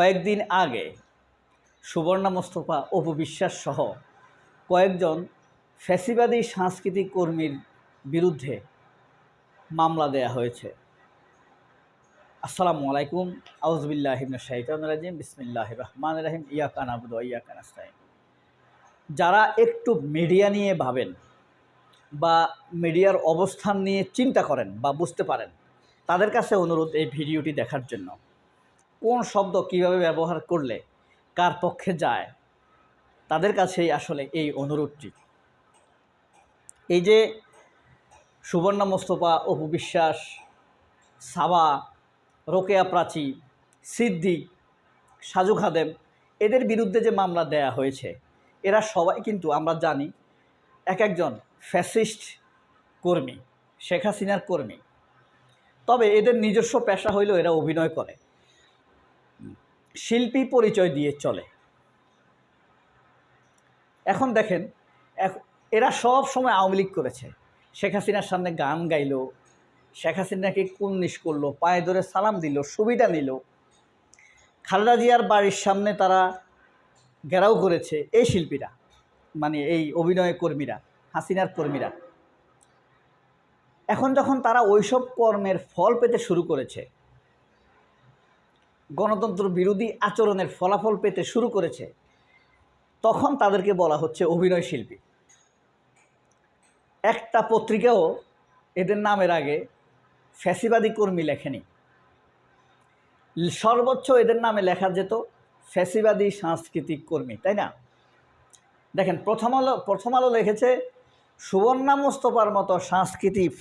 কয়েকদিন আগে সুবর্ণা মোস্তফা, অপু বিশ্বাস সহ কয়েকজন ফ্যাসিবাদী সাংস্কৃতিক কর্মীর বিরুদ্ধে মামলা দেয়া হয়েছে। আসসালামু আলাইকুম। আউজবিল্লাহ শাহিদান রাজিম। বিসমিল্লাহ রহমান রাহিম। ইয়া কানাবুদ ইয়া যারা একটু মিডিয়া নিয়ে ভাবেন বা মিডিয়ার অবস্থান নিয়ে চিন্তা করেন বা বুঝতে পারেন, তাদের কাছে অনুরোধ এই ভিডিওটি দেখার জন্য। কোন শব্দ কীভাবে ব্যবহার করলে কার পক্ষে যায়, তাদের কাছেই আসলে এই অনুরোধটি। এই যে সুবর্ণা মোস্তফা, অপু বিশ্বাস, সাবা, রোকেয়া প্রাচী, সিদ্দিক, সাজু খাদেম, এদের বিরুদ্ধে যে মামলা দেয়া হয়েছে, এরা সবাই কিন্তু আমরা জানি এক একজন ফ্যাসিস্ট কর্মী, শেখ হাসিনার কর্মী। তবে এদের নিজস্ব পেশা হইলেও এরা অভিনয় করে। শিল্পী পরিচয় দিয়ে চলে। এখন দেখেন এরা সব সময় আওয়ামী লীগ করেছে। শেখ হাসিনার সামনে গান গাইলো, শেখ হাসিনাকে কুন্নিশ করল, পায়ে ধরে সালাম দিল, সুবিধা নিল। খালেদা জিয়ার বাড়ির সামনে তারা ঘেরাও করেছে এই শিল্পীরা মানে এই অভিনয় কর্মীরা, হাসিনার কর্মীরা। এখন যখন তারা ওইসব কর্মের ফল পেতে শুরু করেছে গণতন্ত্র বিরোধী আচরণের ফলাফল পেতে শুরু করেছে, তখন তাদেরকে বলা হচ্ছে অভিনয় শিল্পী। একটা পত্রিকাও এদের নামের আগে ফ্যাসিবাদী কর্মী লেখেনি। সর্বোচ্চ এদের নামে লেখা যেত ফ্যাসিবাদী সাংস্কৃতিক কর্মী, তাই না? দেখেন, প্রথম আলো প্রথম আলো লিখেছে, সুবর্ণা মোস্তফার মতো সাংস্কৃতিক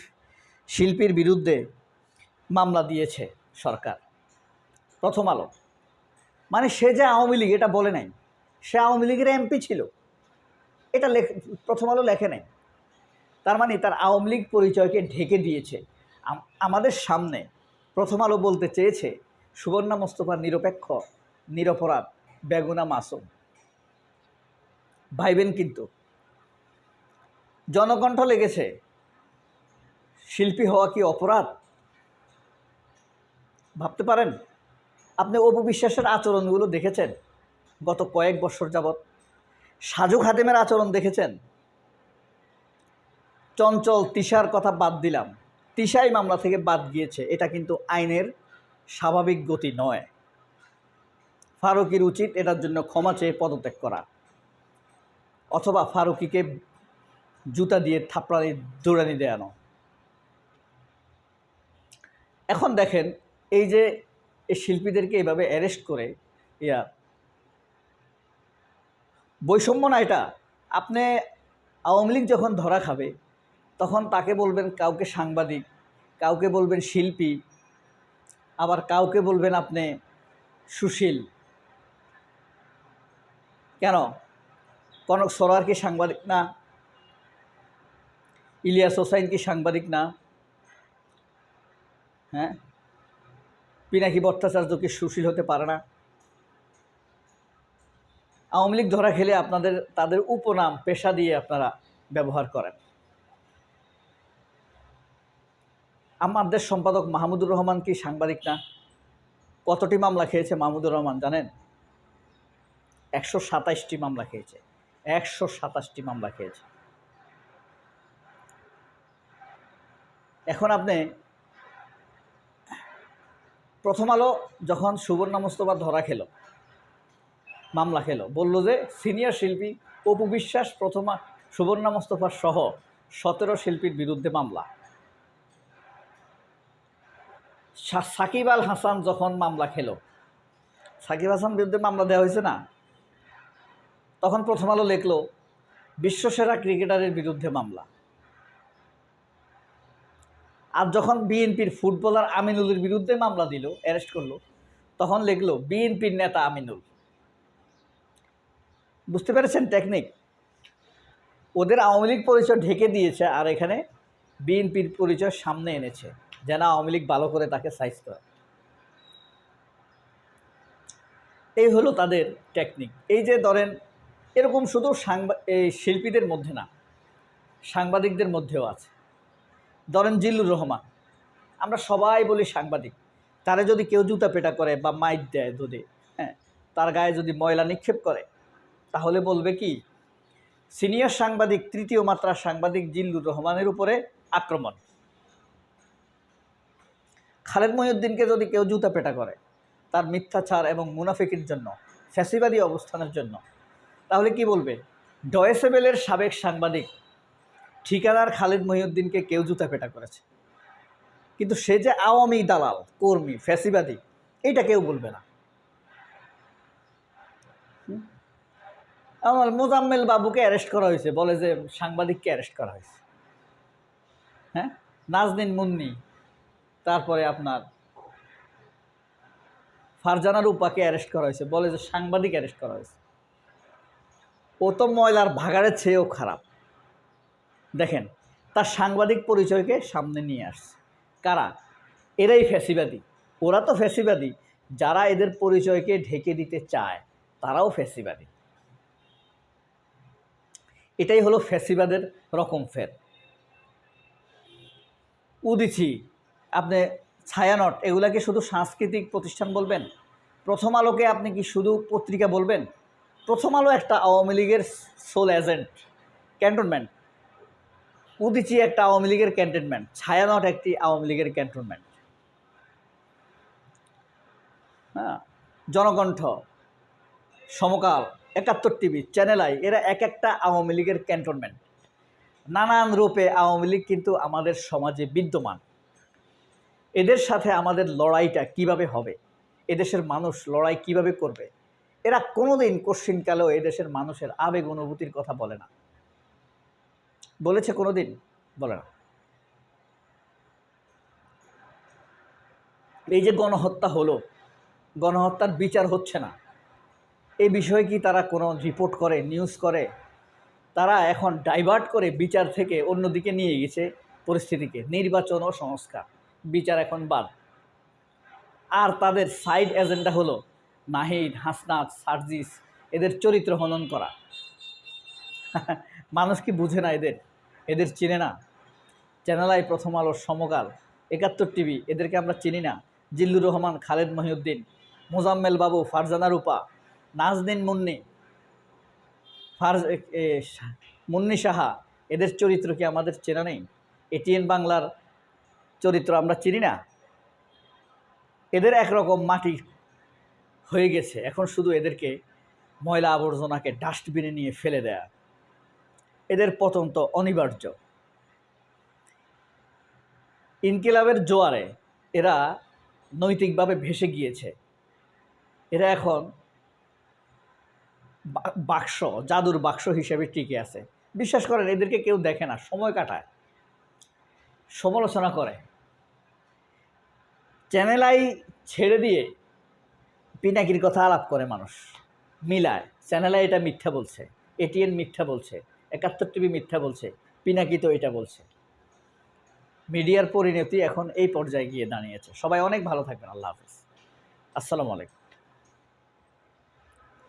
শিল্পীর বিরুদ্ধে মামলা দিয়েছে সরকার। প্রথম আলো। মানে সে যে আওয়ামী লীগ, এটা বলে নাই। সে আওয়ামী লীগের এমপি ছিল। এটা লেখ, প্রথম আলো লেখে নাই। তার মানে তার আওয়ামী লীগ পরিচয়কে ঢেকে দিয়েছে। আমাদের সামনে প্রথম আলো বলতে চেয়েছে সুবর্ণা মোস্তফা নিরপেক্ষ, নিরপরাধ বেগুনা মাসুম। ভাইবেন কিন্তু। জনকণ্ঠ লেগেছে, শিল্পী হওয়া কি অপরাধ? ভাবতে পারেন? আপনি অপু বিশ্বাসের আচরণগুলো দেখেছেন? গত কয়েক বছর যাবৎ। সাজু খাদেমের আচরণ দেখেছেন? চঞ্চল তিশার কথা বাদ দিলাম। তিশাই মামলা থেকে বাদ গিয়েছে। এটা কিন্তু আইনের স্বাভাবিক গতি নয়। ফারুকির উচিত এটার জন্য ক্ষমা চেয়ে পদত্যাগ করা। অথবা ফারুকিকে জুতা দিয়ে থাপড়ানি, দৌড়ানি দেয়ানো। এখন দেখেন, এই যে এই শিল্পীদেরকে এইভাবে অ্যারেস্ট করে, ইয়া। বৈষম্য না এটা। আপনি আওয়ামী লীগ যখন ধরা খাবে, তখন তাকে বলবেন কাউকে সাংবাদিক, কাউকে বলবেন শিল্পী, আবার কাউকে বলবেন আপনি সুশীল। কেন? কনক সরার কি সাংবাদিক না? ইলিয়াস হোসাইন কি সাংবাদিক না? হ্যাঁ? পিনাকি ভট্টাচার্য কি সুশীল হতে পারে না। আওয়ামী লীগ ধরা খেলে আপনাদের, তাদের উপনাম, পেশা দিয়ে আপনারা ব্যবহার করেন। আমাদের সম্পাদক মাহমুদুর রহমান কি সাংবাদিক না? কতটি মামলা খেয়েছে মাহমুদুর রহমান জানেন? একশো সাতাশটি মামলা খেয়েছে। একশো সাতাশটি মামলা খেয়েছে। এখন আপনি প্রথম আলো যখন সুবর্ণা মোস্তফা ধরা খেলো, মামলা খেলো, বলল যে সিনিয়র শিল্পী অপু বিশ্বাস প্রথমা সুবর্ণা মোস্তফার সহ সতেরো শিল্পীর বিরুদ্ধে মামলা। সাকিব আল হাসান যখন মামলা খেলো, সাকিব হাসান বিরুদ্ধে মামলা দেওয়া হয়েছে না? তখন প্রথম আলো লিখলো, বিশ্বসেরা ক্রিকেটারের বিরুদ্ধে মামলা। আর যখন বিএনপির ফুটবলার আমিনুলের বিরুদ্ধে মামলা দিল অ্যারেস্ট করল, তখন লিখলো, বিএনপির নেতা আমিনুল। বুঝতে পেরেছেন টেকনিক ওদের আওয়ামী লীগ পরিচয় ঢেকে দিয়েছে আর এখানে বিএনপির পরিচয় সামনে এনেছে, যেন আওয়ামী লীগ ভালো করে তাকে সাইজ করে এই হলো তাদের টেকনিক এই যে ধরেন, এরকম শুধু সাংবা, এই শিল্পীদের মধ্যে না, সাংবাদিকদের মধ্যেও আছে। ধরেন জিল্লুর রহমান। আমরা সবাই বলি সাংবাদিক। তারে যদি কেউ জুতা পেটা করে বা মাইক দেয় যদি হ্যাঁ তার গায়ে যদি ময়লা নিক্ষেপ করে, তাহলে বলবে কি, সিনিয়র সাংবাদিক, তৃতীয় মাত্রার সাংবাদিক জিল্লুর রহমানের উপরে আক্রমণ। খালেদ মহিউদ্দিনকে যদি কেউ জুতা পেটা করে, তার মিথ্যাচার এবং মুনাফিকের জন্য, ফ্যাসিবাদী অবস্থানের জন্য, তাহলে কি বলবে? ডয়েসেবেলের সাবেক সাংবাদিক ঠিকাদার খালেদ মহিউদ্দিনকে কেউ জুতা পেটা করেছে। কিন্তু সে যে আওয়ামী দালাল, কর্মী, ফ্যাসিবাদী এইটা কেউ বলবে না? আমার মোজাম্মেল বাবুকে অ্যারেস্ট করা হয়েছে, বলে যে সাংবাদিককে অ্যারেস্ট করা হয়েছে। হ্যাঁ? নাজদিন মুন্নি, তারপরে আপনার ফারজানা রূপাকে অ্যারেস্ট করা হয়েছে, বলে যে সাংবাদিক অ্যারেস্ট করা হয়েছে। ও তো ময়লার ভাগাড়ের চেয়েও খারাপ। দেখেন, তার সাংবাদিক পরিচয়কে সামনে নিয়ে আসছে। কারা? এরাই ফ্যাসিবাদী ওরা তো ফ্যাসিবাদী যারা এদের পরিচয়কে ঢেকে দিতে চায়, তারাও ফ্যাসিবাদী এটাই হলো ফ্যাসিবাদের রকম ফের। উদিছি আপনি ছায়ানট এগুলাকে শুধু সাংস্কৃতিক প্রতিষ্ঠান বলবেন? প্রথম আলোকে আপনি কি শুধু পত্রিকা বলবেন? প্রথম আলো একটা আওয়ামী লীগের সোল এজেন্ট ক্যান্টনমেন্ট উদিচি একটা আওয়ামী লীগের ক্যান্টনমেন্ট ছায়ানট একটি আওয়ামী লীগের ক্যান্টনমেন্ট হ্যাঁ জনকণ্ঠ, সমকাল, একাত্তর টিভি চ্যানেল আই এরা এক একটা আওয়ামী লীগের ক্যান্টনমেন্ট নানান রূপে আওয়ামী লীগ কিন্তু আমাদের সমাজে বিদ্যমান। এদের সাথে আমাদের লড়াইটা কীভাবে হবে? এদেশের মানুষ লড়াই কীভাবে করবে? এরা কোনোদিন কোশ্চিনকালেও এদেশের মানুষের আবেগ অনুভূতির কথা বলে না। বলেছে কোনোদিন? বলে না। এই যে গণহত্যা হলো, গণহত্যার বিচার হচ্ছে না এই বিষয়ে কি তারা কোনো রিপোর্ট করে, নিউজ করে? তারা এখন ডাইভার্ট করে বিচার থেকে অন্যদিকে নিয়ে গেছে পরিস্থিতিকে, নির্বাচন ও সংস্কার। বিচার এখন বাদ। আর তাদের সাইড এজেন্ডা হলো নাহিদ, হাসনাত, সার্জিস, এদের চরিত্র হনন করা। মানুষ কি বুঝে না এদের? এদের চিনে না। চ্যানেল চ্যানেলাই প্রথম আলো, সমকাল, একাত্তর টিভি, এদেরকে আমরা চিনি না। জিল্লুর রহমান, খালেদ মহিউদ্দিন, মোজাম্মেল বাবু, ফারজানা রূপা নাজদিন মুন্নি ফার মুন্নি সাহা, এদের চরিত্র কি আমাদের চেনা নেই? এটিএন বাংলার চরিত্র আমরা চিনি না। এদের একরকম মাটি হয়ে গেছে। এখন শুধু এদেরকে ময়লা আবর্জনাকে ডাস্টবিনে নিয়ে ফেলে দেয়া। এদের পতন তো অনিবার্য। ইনকিলাবের জোয়ারে এরা নৈতিকভাবে ভেসে গিয়েছে। এরা এখন বাক্স, জাদুর বাক্স হিসেবে টিকে আছে। বিশ্বাস করেন, এদেরকে কেউ দেখে না, সময় কাটায়। সমালোচনা করে। চ্যানেলাই ছেড়ে দিয়ে পিনাকির কথা আলাপ করে মানুষ। মিলায়। চ্যানেলাই এটা মিথ্যা বলছে। এটিএন মিথ্যা বলছে। একাত্তর টিভি মিথ্যা বলছে পিনাকি তো এটা বলছে। মিডিয়ার পরিণতি এখন এই পর্যায়ে গিয়ে দাঁড়িয়েছে। সবাই অনেক ভালো থাকবেন, আল্লাহ হাফিজ। আসসালামু আলাইকুম।